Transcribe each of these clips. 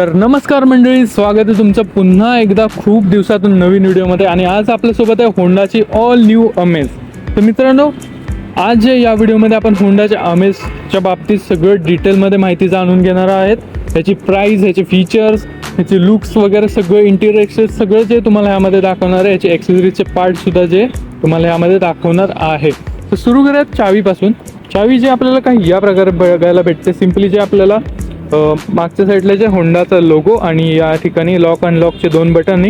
तर नमस्कार मंडळी स्वागत आहे तुमचं पुन्हा एकदा खूप दिवसातून नवीन व्हिडिओमध्ये आणि आज आपल्यासोबत आहे होंडाची ऑल न्यू अमेज तर मित्रांनो आज जे या व्हिडिओमध्ये आपण होंडाच्या अमेजच्या बाबतीत सगळं डिटेलमध्ये माहिती जाणून घेणार आहेत. त्याची प्राईस ह्याचे फीचर्स ह्याचे लुक्स वगैरे सगळं इंटिरियर सगळं जे तुम्हाला ह्यामध्ये दाखवणार आहे याचे ॲक्सेसरीजचे पार्टसुद्धा जे तुम्हाला ह्यामध्ये दाखवणार आहे. तर सुरू करूयात चावीपासून. चावी जे आपल्याला काही या प्रकारे बघायला भेटते सिम्पली जे आपल्याला मागच्या साईडला जे होंडाचा लोगो आणि या ठिकाणी लॉक अनलॉकचे दोन बटन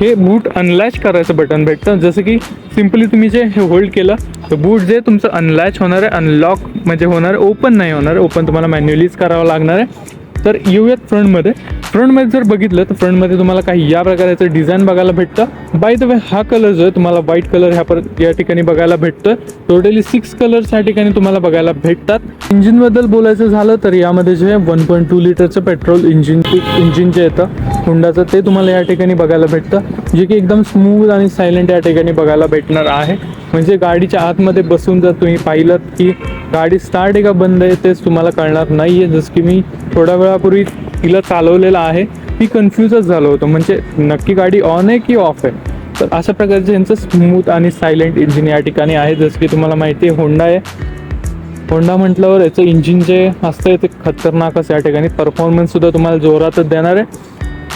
हे बूट अनलॅच करायचं बटन भेटतं. जसं की सिम्पली तुम्ही जे हे होल्ड केलं तर बूट जे तुमचं अनलॅच होणार आहे अनलॉक म्हणजे होणार आहे ओपन नाही होणार. ओपन तुम्हाला मॅन्युअलीच करावं लागणार आहे. तर येऊयात फ्रंटमध्ये फ्रंटमध्ये जर बघितलं तर फ्रंटमध्ये तुम्हाला काही या प्रकारचं डिझाईन बघायला भेटतं. बाय द वे हा कलर जो आहे तुम्हाला व्हाईट कलर ह्या पर या ठिकाणी बघायला भेटतं टोटली सिक्स कलर्स या ठिकाणी तुम्हाला बघायला भेटतात. इंजिनबद्दल बोलायचं झालं तर यामध्ये जे वन पॉईंट टू लिटरचं पेट्रोल इंजिन इंजिन जे येतं हुंडाचं ते तुम्हाला या ठिकाणी बघायला भेटतं. जे की एकदम स्मूथ आणि सायलेंट या ठिकाणी बघायला भेटणार आहे. म्हणजे गाडीच्या आतमध्ये बसून जर तुम्ही पाहिलं की गाडी स्टार्ट आहे का बंद आहे तेच तुम्हाला कळणार नाही आहे जसं की मी थोड्या वेळापूर्वी तिला चालवलेलं आहे मी कन्फ्युजच झालो होतो. म्हणजे नक्की गाडी ऑन आहे की ऑफ आहे? तर अशा प्रकारचे यांचं स्मूथ आणि सायलेंट इंजिन या ठिकाणी आहे. जसं की तुम्हाला माहिती आहे होंडा आहे. होंडा म्हटल्यावर याचं इंजिन जे असतं ते खतरनाकच या ठिकाणी परफॉर्मन्ससुद्धा तुम्हाला जोरातच देणार आहे.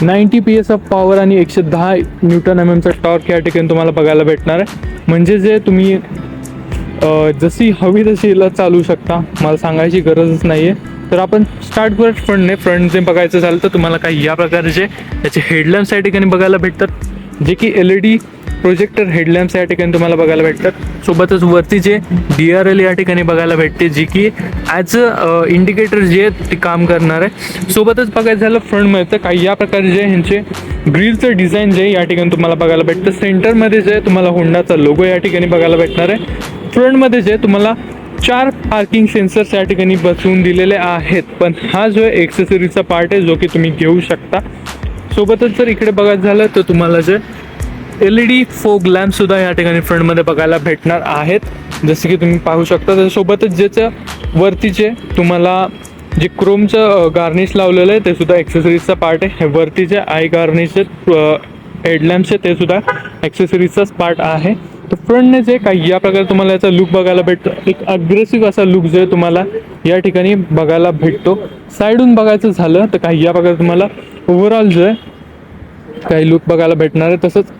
Ninety P S of power आणि एकशे दहा न्यूटन एम एमचा टॉर्क या ठिकाणी तुम्हाला बघायला भेटणार आहे. म्हणजे जे तुम्ही जशी हवी तशी हिला चालू शकता. मला सांगायची गरजच नाही आहे तर आपण स्टार्ट करत फ्रंटने फ्रंट जे बघायचं झालं तर तुम्हाला काही या प्रकारचे याचे हेडलॅम्प्स या ठिकाणी बघायला भेटतात. जे की L E D projector headlamps या ठिकाणी तुम्हाला बघायला भेटतात. सोबतच वरती जे डी आर एल या ठिकाणी बघायला भेटते जी की ॲज अ इंडिकेटर जे आहे ते काम करणार. आहे सोबतच बघायचं झालं फ्रंटमध्ये तर काही या प्रकारे जे ह्यांचे ग्रिलचं डिझाईन जे या ठिकाणी तुम्हाला बघायला भेटतं. सेंटरमध्ये जे तुम्हाला होंडाचा लोगो या ठिकाणी बघायला भेटणार आहे. फ्रंटमध्ये जे तुम्हाला चार पार्किंग सेन्सर्स या ठिकाणी बसवून दिलेले आहेत. पण हा जो आहे एक्सेसरीचा पार्ट आहे जो की तुम्ही घेऊ शकता. सोबतच जर इकडे बघायचं झालं तर तुम्हाला जे एल ई डी फोग लॅम्पसुद्धा या ठिकाणी फ्रंटमध्ये बघायला भेटणार आहेत. जसे की तुम्ही पाहू शकता त्याच्यासोबतच ज्याचं वरतीचे तुम्हाला जे क्रोमचं गार्निश लावलेलं आहे ते सुद्धा ॲक्सेसरीजचा पार्ट आहे. हे वरतीचे आय गार्निशचे हेडलॅम्पचे ते सुद्धा ॲक्सेसरीजचाच पार्ट आहे. तर फ्रंटने जे काही या प्रकारे तुम्हाला याचा लुक बघायला भेटतो. एक अग्रेसिव्ह असा लुक जो आहे तुम्हाला या ठिकाणी बघायला भेटतो. साईडून बघायचं झालं तर काही या प्रकारे तुम्हाला ओव्हरऑल जो आहे काही लुक बघायला भेटणार आहे. तसंच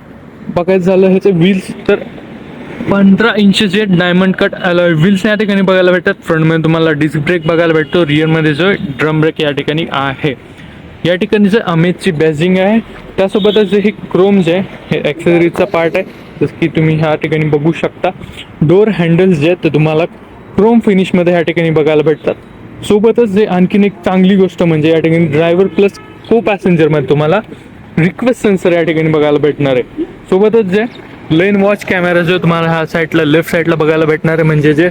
बघायचं झालं ह्याचे व्हील्स तर पंधरा इंचचे डायमंड कट अलॉय व्हील्स या ठिकाणी बघायला भेटतात. फ्रंटमध्ये तुम्हाला डिस्क ब्रेक बघायला भेटतो. रिअरमध्ये जो ड्रम ब्रेक या ठिकाणी आहे. या ठिकाणी जे अमेजची बॅजिंग आहे त्यासोबतच जे हे क्रोम जे आहे हे ॲक्सेसरीजचा पार्ट आहे. जसं की तुम्ही ह्या ठिकाणी बघू शकता. डोर हँडल्स जे आहेत ते तुम्हाला क्रोम फिनिशमध्ये ह्या ठिकाणी बघायला भेटतात. सोबतच जे आणखीन एक चांगली गोष्ट म्हणजे या ठिकाणी ड्रायव्हर प्लस को पॅसेंजरमध्ये तुम्हाला रिक्वेस्ट सेन्सर या ठिकाणी बघायला भेटणार आहे. सोबतच जे लेन वॉच कॅमेरा जो तुम्हाला ह्या साईडला लेफ्ट साईडला बघायला भेटणार आहे म्हणजे जे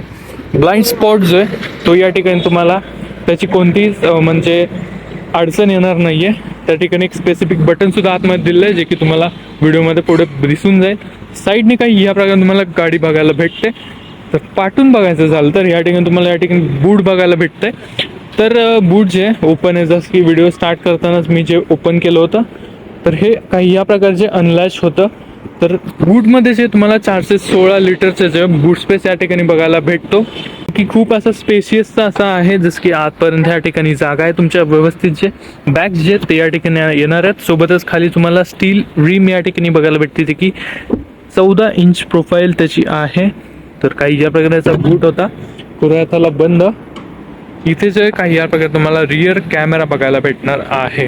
ब्लाइंड स्पॉट जो आहे तो या ठिकाणी तुम्हाला त्याची कोणतीच म्हणजे अडचण येणार नाही आहे त्या ठिकाणी एक स्पेसिफिक बटनसुद्धा आतमध्ये दिलं आहे जे की तुम्हाला व्हिडिओमध्ये पुढे दिसून जाईल. साईडने काही या प्रकारे तुम्हाला गाडी बघायला भेटते. तर पाठून बघायचं झालं तर या ठिकाणी तुम्हाला या ठिकाणी बूट बघायला भेटतंय. तर बूट जे ओपन आहे. जसं की व्हिडिओ स्टार्ट करतानाच मी जे ओपन केलं होतं तर हे काही या प्रकारचे अनलॅच होतं. तर बूटमध्ये जे तुम्हाला चारशे सोळा लिटरचं जे बूट स्पेस या ठिकाणी बघायला भेटतो. की खूप असा स्पेशियसचा असा आहे जसं की आतपर्यंत या ठिकाणी जागा आहे. तुमच्या व्यवस्थित जे बॅग्स जे आहेत ते या ठिकाणी येणार आहेत. सोबतच खाली तुम्हाला स्टील रिम या ठिकाणी बघायला भेटते जे की चौदा इंच प्रोफाईल त्याची आहे. तर काही या प्रकारचा बूट होता. कुऱ्हाताला बंद. इथे जे काही या प्रकारे तुम्हाला रिअर कॅमेरा बघायला भेटणार आहे.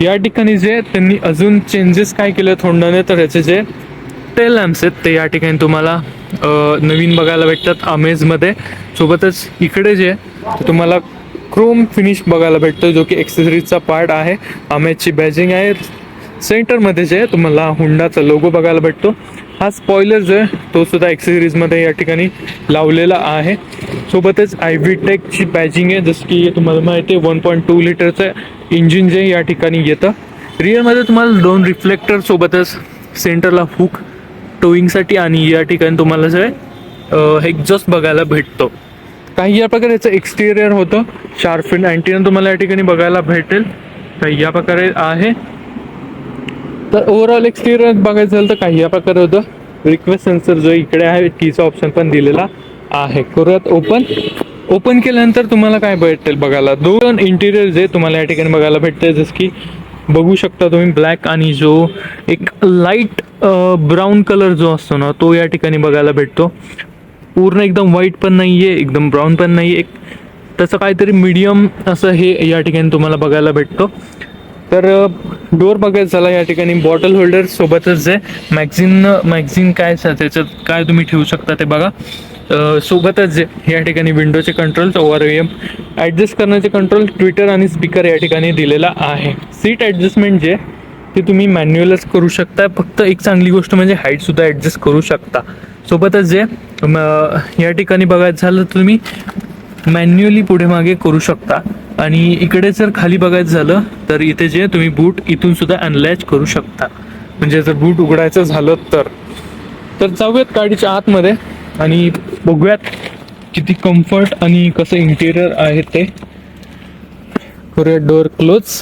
या ठिकाणी जे त्यांनी अजून चेंजेस काय केले होंडाने तर ह्याचे जे टेल लॅम्प्स आहेत ते या ठिकाणी तुम्हाला नवीन बघायला भेटतात अमेजमध्ये सोबतच इकडे जे आहे ते तुम्हाला क्रोम फिनिश बघायला भेटतो जो की एक्सेसरीजचा पार्ट आहे. अमेजची बॅजिंग आहे. सेंटरमध्ये जे आहे तुम्हाला हुंडाचा लोगो बघायला भेटतो. हा स्पॉयलर जो आहे तो सुद्धा एक्सेसरीजमध्ये या ठिकाणी लावलेला आहे. सोबतच आय व्ही टेकची बॅजिंग आहे जसं की तुम्हाला माहिती आहे वन पॉईंट टू लिटरचं इंजिन जे या ठिकाणी येतं. रिअरमध्ये तुम्हाला दोन रिफ्लेक्टर सोबतच सेंटरला हुक टोईंगसाठी आणि या ठिकाणी तुम्हाला जे एक्झॉस्ट बघायला भेटतो. काही या प्रकारे याचं एक्सटेरियर होतं. शार्फिन अँटीना तुम्हाला या ठिकाणी बघायला भेटेल. काही या प्रकारे आहे. तर ओव्हरऑल एक्सटेरियर बघायचं झालं तर काही या प्रकारे होतं. रिक्वेस्ट सेन्सर जो इकडे आहे कीचा ऑप्शन पण दिलेला आहे. करूयात ओपन ओपन केल्यानंतर तुम्हाला काय भेटेल बघायला? दोन इंटिरियर जे तुम्हाला या ठिकाणी बघायला भेटते जसं की बघू शकता तुम्ही ब्लॅक आणि जो एक लाइट ब्राऊन कलर जो असतो ना तो या ठिकाणी बघायला भेटतो. पूर्ण एकदम व्हाईट पण नाही आहे एकदम ब्राऊन पण नाही एक तसं काहीतरी मीडियम असं हे या ठिकाणी तुम्हाला बघायला भेटतो. तर डोअर बघायचं झाला या ठिकाणी बॉटल होल्डर सोबतच जे मॅगझिन मॅगझिन काय त्याच्यात काय तुम्ही ठेवू शकता ते बघा. सोबतच जे या ठिकाणी विंडोचे कंट्रोल ओआर एम ॲडजस्ट करण्याचे कंट्रोल ट्विटर आणि स्पीकर या ठिकाणी दिलेला आहे. सीट ॲडजस्टमेंट जे ते तुम्ही मॅन्युअलच करू शकता. फक्त एक चांगली गोष्ट म्हणजे हाईटसुद्धा ॲडजस्ट करू शकता. सोबतच जे या ठिकाणी बघायचं झालं तर तुम्ही मॅन्युअली पुढे मागे करू शकता. आणि इकडे जर खाली बघायचं झालं तर इथे जे तुम्ही बूट इथून सुद्धा अनलॅच करू शकता. म्हणजे जर बूट उघडायचं झालं तर. तर जाऊयात गाडीच्या आतमध्ये. आणि बघूयात किती कम्फर्ट आणि कसं इंटेरियर आहे ते. करूयात डोअर क्लोज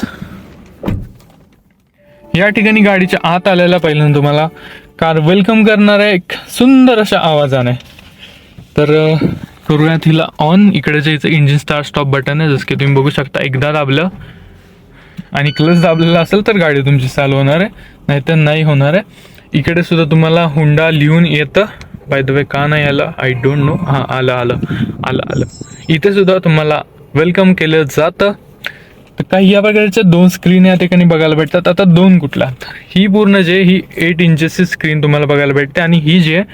या ठिकाणी गाडीच्या आत आलेला पहिल्यांदा तुम्हाला कार वेलकम करणाऱ्या एक सुंदर अशा आवाजाने. तर करूयात हिला ऑन इकडे जे इथं इंजिन स्टार्ट स्टॉप बटन आहे जसं की तुम्ही बघू शकता एकदा दाबलं आणि क्लच दाबलेला असेल तर गाडी तुमची चालू होणार आहे नाहीतर नाही होणार आहे. इकडे सुद्धा तुम्हाला हुंडा लिहून येतं. बाय द वे का नाही आलं आय डोंट नो हां आलं आलं. आलं आलं. इथे सुद्धा तुम्हाला वेलकम केलं जातं. तर काही या प्रकारच्या दोन स्क्रीन या ठिकाणी बघायला भेटतात. आता दोन कुठला? ही पूर्ण जे ही एट इंचेसची स्क्रीन तुम्हाला बघायला भेटते. आणि ही जी आहे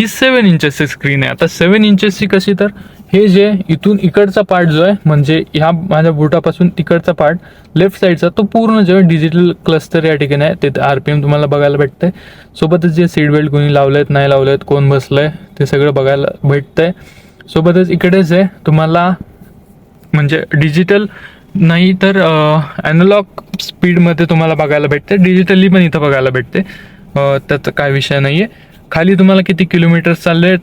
ही सेवन इंचेसची स्क्रीन आहे. आता सेवन इंचेसची कशी तर? हे जे इथून इकडचा पार्ट जो आहे म्हणजे ह्या माझ्या बुटापासून तिकडचा पार्ट लेफ्ट साईडचा तो पूर्ण जो डिजिटल क्लस्टर या ठिकाणी आहे तिथे आर पी एम तुम्हाला बघायला भेटतंय. सोबतच जे सीट बेल्ट कोणी लावलेत नाही लावलेत कोण बसलंय ते सगळं बघायला भेटतंय. सोबतच इकडेच आहे तुम्हाला म्हणजे डिजिटल नाही तर ॲनालॉग स्पीडमध्ये तुम्हाला बघायला भेटते डिजिटली पण इथं बघायला भेटते त्याचा काय विषय नाही आहे खाली तुम्हाला किती किलोमीटर चालले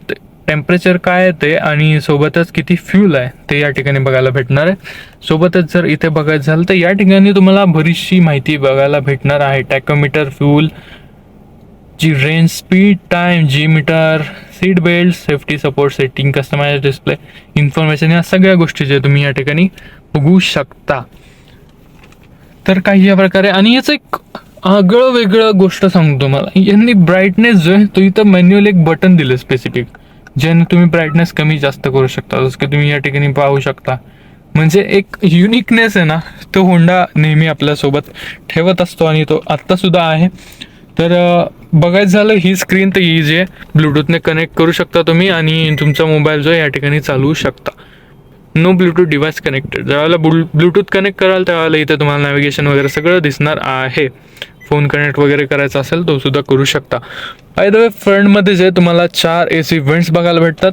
टेम्परेचर काय आहे ते आणि सोबतच किती फ्यूल आहे ते या ठिकाणी बघायला भेटणार आहे. सोबतच जर इथे बघायचं झालं तर या ठिकाणी तुम्हाला बरीचशी माहिती बघायला भेटणार आहे. टॅकोमीटर फ्यूल जी रेंज स्पीड टाइम जी meter seat belt safety support setting customise display information या सगळ्या गोष्टी जे तुम्ही या ठिकाणी बघू शकता. तर काही या प्रकारे आणि याचं एक आगळं वेगळं गोष्ट सांगतो तुम्हाला. यांनी ब्राईटनेस जो आहे तो इथं मॅन्युअल एक बटन दिलं स्पेसिफिक ज्याने तुम्ही ब्राईटनेस कमी जास्त करू शकता जसं की तुम्ही या ठिकाणी पाहू शकता. म्हणजे एक युनिकनेस आहे ना तो होंडा नेहमी आपल्यासोबत ठेवत असतो आणि तो आत्तासुद्धा आहे. तर बघायचं झालं ही स्क्रीन तर ही जे ब्लूटूथने कनेक्ट करू शकता तुम्ही आणि तुमचा मोबाईल जो या ठिकाणी चालवू शकता. नो ब्लूटूथ डिव्हाइस कनेक्टेड ज्यावेळेला ब्लू ब्लूटूथ कनेक्ट कराल त्यावेळेला इथे तुम्हाला नॅव्हिगेशन वगैरे सगळं दिसणार आहे. फोन कनेक्ट वगैरे करायचा असेल तो सुद्धा करू शकता. बाय द वे फ्रंटमध्ये जे तुम्हाला चार ए सी व्हेंट्स बघायला भेटतात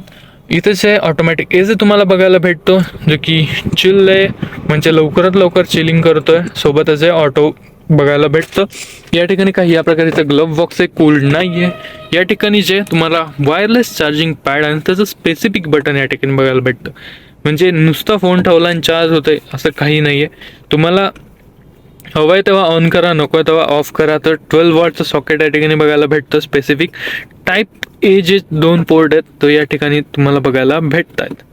इथेच आहे ऑटोमॅटिक ए सी तुम्हाला बघायला भेटतो जो की चिल आहे म्हणजे लवकरात लवकर चिलिंग करतोय सोबतच आहे ऑटो बघायला भेटतं. या ठिकाणी काही या प्रकारचं ग्लव्ह बॉक्स आहे कोल्ड नाही आहे या ठिकाणी जे तुम्हाला वायरलेस चार्जिंग पॅड आणि त्याचं स्पेसिफिक बटन या ठिकाणी बघायला भेटतं. म्हणजे नुसता फोन ठेवला आणि चार्ज होते असं काही नाही आहे तुम्हाला हो हवं आहे तेव्हा ऑन करा नको आहे तेव्हा ऑफ करा. तर ट्वेल्व वॉटचं सॉकेट या ठिकाणी बघायला भेटतं स्पेसिफिक टाईप ए जे दोन पोर्ट आहेत तो या ठिकाणी तुम्हाला बघायला भेटत आहेत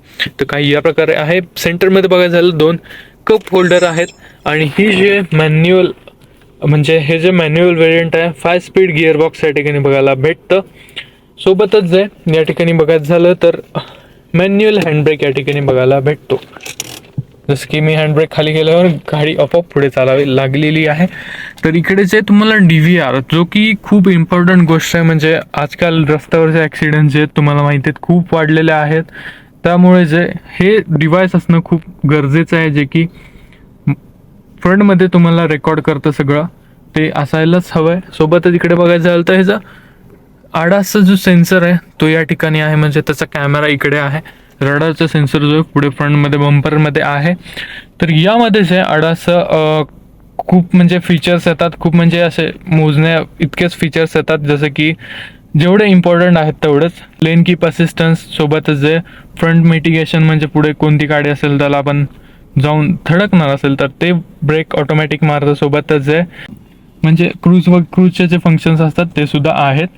तर काही या प्रकारे आहे. सेंटरमध्ये बघायचं झालं दोन कप होल्डर आहेत. आणि ही जे मॅन्युअल म्हणजे हे जे मॅन्युअल व्हेरियंट आहे फाय स्पीड गिअरबॉक्स या ठिकाणी बघायला भेटतं. सोबतच जे या ठिकाणी बघायचं झालं तर मॅन्युअल हँडब्रेक या ठिकाणी बघायला भेटतो. जसं की मी हँडब्रेक खाली गेल्यावर गाडी आपोआप पुढे चालावी लागलेली आहे. तर इकडे जे तुम्हाला डी व्ही आर जो की खूप इम्पॉर्टंट गोष्ट आहे. म्हणजे आजकाल रस्त्यावरचे ॲक्सिडेंट जे आहेत तुम्हाला माहिती आहेत खूप वाढलेले आहेत. त्यामुळे जे हे डिव्हाइस असणं खूप गरजेचं आहे जे की फ्रंटमध्ये तुम्हाला रेकॉर्ड करतं सगळं. ते असायलाच हवं आहे सोबतच इकडे बघायचं झालं तर ह्याचा आडाचा जो सेन्सर आहे तो या ठिकाणी आहे. म्हणजे त्याचा कॅमेरा इकडे आहे. रडारचा सेन्सर जो आहे पुढे फ्रंटमध्ये बंपरमध्ये आहे. तर यामध्ये जे अडास खूप म्हणजे फीचर्स येतात. खूप म्हणजे असे मोजण्या इतकेच फीचर्स येतात. जसं की जेवढे इम्पॉर्टंट आहेत तेवढंच. लेन कीप असिस्टन्स सोबतच जे फ्रंट मिटिगेशन म्हणजे पुढे कोणती गाडी असेल त्याला आपण जाऊन थडकणार असेल तर ते ब्रेक ऑटोमॅटिक मारतं. सोबतच जे म्हणजे क्रूज व क्रूजचे जे फंक्शन्स असतात ते सुद्धा आहेत.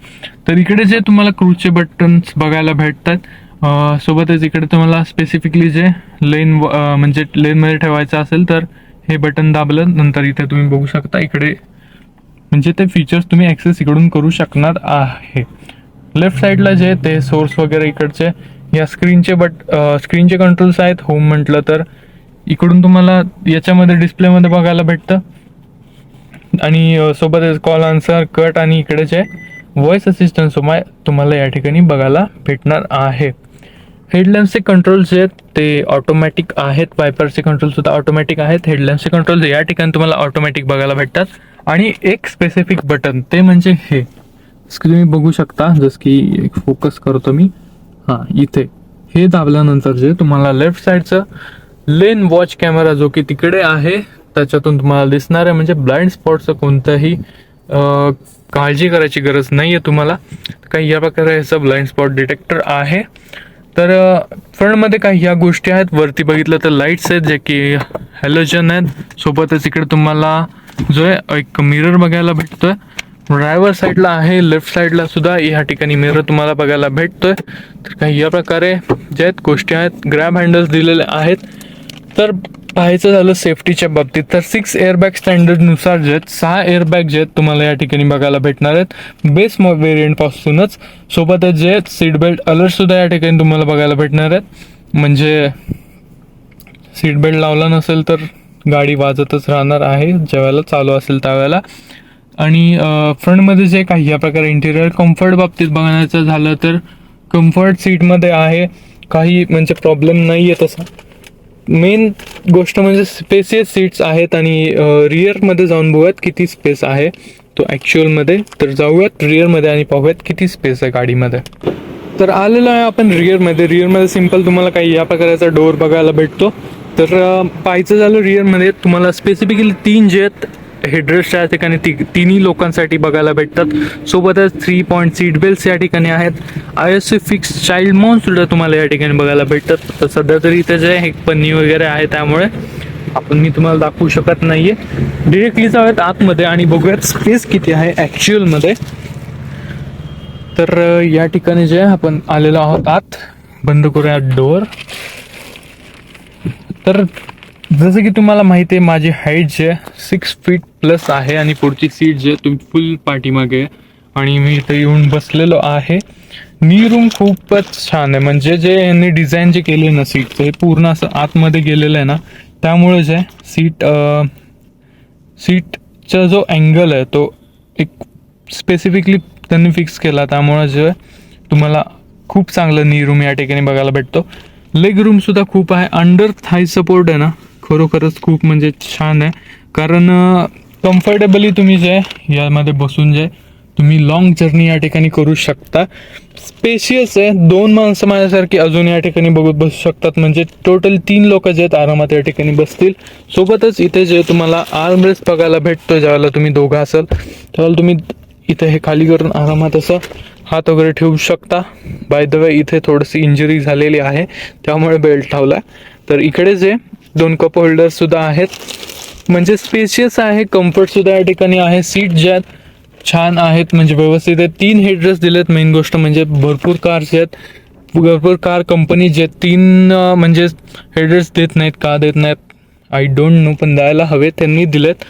तर इकडे जे तुम्हाला क्रूजचे बटन्स बघायला भेटतात सोबतच इकडे तुम्हाला स्पेसिफिकली जे लेन म्हणजे लेनमध्ये ठेवायचं असेल तर हे बटन दाबलं नंतर इथे तुम्ही बघू शकता इकडे. म्हणजे ते फीचर्स तुम्ही ॲक्सेस इकडून करू शकणार आहे. लेफ्ट साईडला जे ते सोर्स वगैरे इकडचे. या स्क्रीनचे बट स्क्रीनचे कंट्रोल्स आहेत. होम म्हटलं तर इकडून तुम्हाला याच्यामध्ये डिस्प्लेमध्ये बघायला भेटतं. आणि सोबतच कॉल आन्सर कट आणि इकडे जे व्हॉइस असिस्टंट तुम्हाला या ठिकाणी बघायला भेटणार आहे. हेडलॅम्पचे कंट्रोल जे आहेत ते ऑटोमॅटिक आहेत. वायपरचे कंट्रोल सुद्धा ऑटोमॅटिक आहेत. हेडलॅम्पचे कंट्रोल या ठिकाणी तुम्हाला ऑटोमॅटिक बघायला भेटतात. आणि एक स्पेसिफिक बटन ते म्हणजे हे. तुम्ही बघू शकता जसं की एक फोकस करतो मी. हां इथे. हे दाबल्यानंतर जे तुम्हाला लेफ्ट साईडचं लेन वॉच कॅमेरा जो की तिकडे आहे त्याच्यातून तुम्हाला दिसणार आहे. म्हणजे ब्लाइंड स्पॉटचं कोणतंही काळजी करायची गरज नाही आहे तुम्हाला काही या प्रकारे ह्याचं ब्लाइंड स्पॉट डिटेक्टर आहे. तर फ्रंटमध्ये काही ह्या गोष्टी आहेत. वरती बघितलं तर लाईट्स आहेत जे की हॅलोजन आहेत. सोबतच इकडे तुम्हाला जो आहे एक मिरर बघायला भेटतोय. ड्रायव्हर साईडला आहे लेफ्ट साईडला सुद्धा या ठिकाणी मिरर तुम्हाला बघायला भेटतोय. तर काही या प्रकारे ज्या आहेत गोष्टी आहेत. ग्रॅब हँडल्स दिलेले आहेत. तर पाहायचं झालं सेफ्टीच्या बाबतीत तर सिक्स एअरबॅग स्टँडर्डनुसार जे आहेत सहा एअरबॅग जे आहेत तुम्हाला या ठिकाणी बघायला भेटणार आहेत. बेस व्हेरियंटपासूनच सोबतच जे सीट बेल्ट अलर्टसुद्धा या ठिकाणी तुम्हाला बघायला भेटणार आहेत. म्हणजे सीट बेल्ट लावला नसेल तर गाडी वाजतच राहणार आहे ज्यावेळेला चालू असेल त्यावेळेला. आणि फ्रंटमध्ये जे काही या प्रकारे इंटिरियर कम्फर्ट बाबतीत बघण्याचं झालं तर कम्फर्ट सीटमध्ये आहे. काही म्हणजे प्रॉब्लेम नाही आहे तसा. मेन गोष्ट म्हणजे स्पेसियस सीट्स आहेत आणि रिअरमध्ये जाऊन बघूयात किती स्पेस आहे. तो ॲक्च्युअलमध्ये तर जाऊयात रिअरमध्ये आणि पाहूयात किती स्पेस आहे गाडीमध्ये. तर आलेलो आहे आपण रिअरमध्ये रिअरमध्ये सिंपल तुम्हाला काही या प्रकारचा डोअर बघायला भेटतो. तर पाहायचं झालं रिअरमध्ये तुम्हाला स्पेसिफिकली तीन जे आहेत हेडरेस्ट या ठिकाणी ती तिन्ही लोकांसाठी बघायला भेटतात. सोबतच थ्री पॉईंट सीट बेल्ट्स या ठिकाणी आहेत. I S C fix child mount सुद्धा तुम्हाला या ठिकाणी बघायला भेटतात. तर सध्या तरी इथे जे हे पन्नी वगैरे आहे त्यामुळे आपण मी तुम्हाला दाखवू शकत नाहीये. डिरेक्टली जाऊयात आतमध्ये आणि बघूयात स्पेस किती आहे ॲक्च्युअलमध्ये तर या ठिकाणी जे आपण आलेलो आहोत आत. बंद करूया डोअर तर जसं की तुम्हाला माहिती आहे माझी हाईट जे सिक्स फीट प्लस आहे आणि पुढची सीट जे तुम्ही फुल पाठीमागे आणि मी इथे येऊन बसलेलो आहे. नी रूम खूपच छान आहे. म्हणजे जे यांनी डिझाईन जे केले ना सीटचं हे पूर्ण असं आतमध्ये गेलेलं आहे ना त्यामुळे जे सीट सीटचा जो अँगल आहे तो एक स्पेसिफिकली त्यांनी फिक्स केला. त्यामुळे जे तुम्हाला खूप चांगलं नी रूम या ठिकाणी बघायला भेटतो. लेग रूम सुद्धा खूप आहे. अंडर थाय सपोर्ट आहे ना खरोखरच खूप म्हणजे छान आहे. कारण कम्फर्टेबली तुम्ही जे यामध्ये बसून जे तुम्ही लॉंग जर्नी या ठिकाणी करू शकता. स्पेशियस आहे. दोन माणसं माझ्यासारखी अजून या ठिकाणी बघू बसू शकतात. म्हणजे टोटल तीन लोक जे आहेत आरामात या ठिकाणी बसतील. सोबतच इथे जे तुम्हाला आर्मरेस्ट बघायला भेटतो ज्यावेळेला तुम्ही दोघं असाल त्यावेळेला तुम्ही इथे हे खाली करून आरामात असं हात वगैरे ठेवू शकता. बाय द वे इथे थोडीशी इंजुरी झालेली आहे. त्यामुळे बेल्ट लावला तर इकडे जे दोन कप होल्डर सुद्धा आहेत. म्हणजे स्पेशियस आहे कम्फर्ट सुद्धा या ठिकाणी आहे. सीट ज्या आहेत छान आहेत म्हणजे व्यवस्थित आहेत. तीन हेडरेस्ट दिलेत. मेन गोष्ट म्हणजे भरपूर कार्स आहेत. भरपूर कार कंपनी जे आहेत, तीन म्हणजे हेड्रेस देत नाहीत का देत नाहीत आय डोंट नो पण द्यायला हवे त्यांनी दिलेत.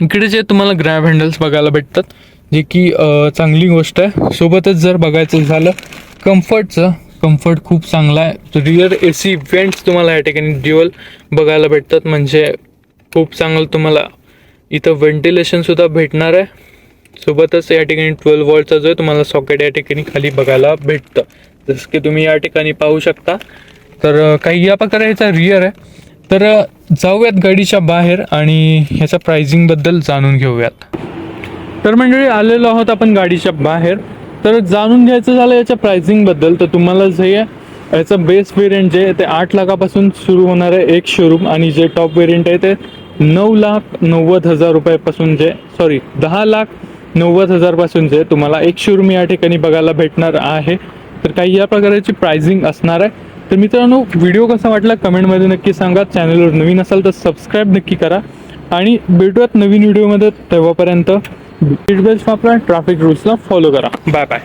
इकडे जे तुम्हाला ग्रॅब हँडल्स बघायला भेटतात जे की चांगली गोष्ट आहे. सोबतच जर बघायचं झालं कम्फर्टचं कम्फर्ट खूप चांगला आहे. रिअर ए सी इव्हेंट्स तुम्हाला या ठिकाणी ड्युअल बघायला भेटतात. म्हणजे खूप चांगलं तुम्हाला इथं व्हेंटिलेशनसुद्धा भेटणार आहे. सोबतच या ठिकाणी ट्वेल्व वॉल्टचा जो आहे तुम्हाला सॉकेट या ठिकाणी खाली बघायला भेटतं. जसं की तुम्ही या ठिकाणी पाहू शकता. तर काही या प्रकारे याचा रिअर आहे. तर जाऊयात गाडीच्या बाहेर आणि ह्याच्या प्राइझिंगबद्दल जाणून घेऊयात. तर मंडळी आलेलो आहोत आपण गाडीच्या बाहेर. तर जाणून घ्यायचं झालं याच्या प्राइसिंगबद्दल तर तुम्हाला जे आहे याचं बेस वेरियंट जे आहे ते आठ लाखापासून सुरू होणार आहे एक शोरूम आणि जे टॉप वेरियंट आहे ते नऊ लाख नव्वद हजार रुपयापासून जे सॉरी दहा लाख नव्वद हजारपासून जे तुम्हाला एक शोरूम या ठिकाणी बघायला भेटणार आहे. तर काही या प्रकारची प्राइसिंग असणार आहे. तर मित्रांनो व्हिडिओ कसा वाटला कमेंटमध्ये नक्की सांगा. चॅनलवर नवीन असाल तर सबस्क्राईब नक्की करा. आणि भेटूयात नवीन व्हिडिओमध्ये तेव्हापर्यंत सीट बेल्ट वापरा ट्रॅफिक रूल्सला फॉलो करा. Bye bye